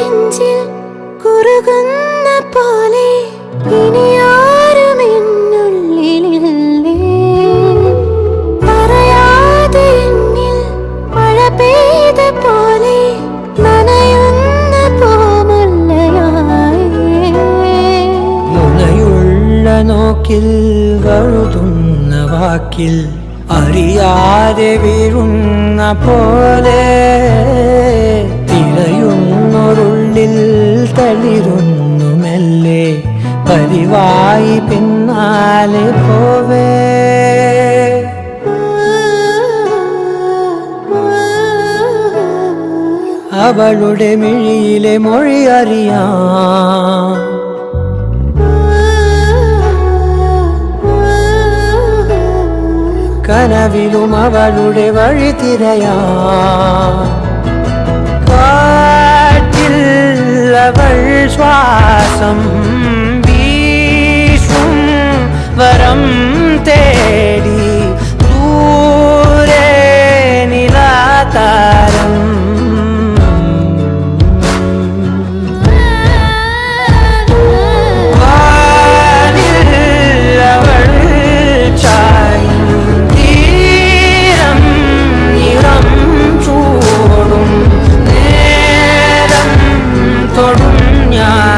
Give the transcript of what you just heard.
നെഞ്ചിൽ കുറുകുന്ന പോലെ പോലെ നോക്കിൽ വഴുതുന്ന വാക്കിൽ അറിയാതെ വീഴുന്ന പോലെ പരിവായി പിന്നാലെ പോവേ അവളുടെ മിഴിയിലെ മൊഴി അറിയാം കനവിലും അവളുടെ വഴി തിരയാം കാറ്റിൽ അവൾ ശ്വാസം സ്വരം തേടി ദൂരെ നിലാതാരം. തൊടും ഞാൻ.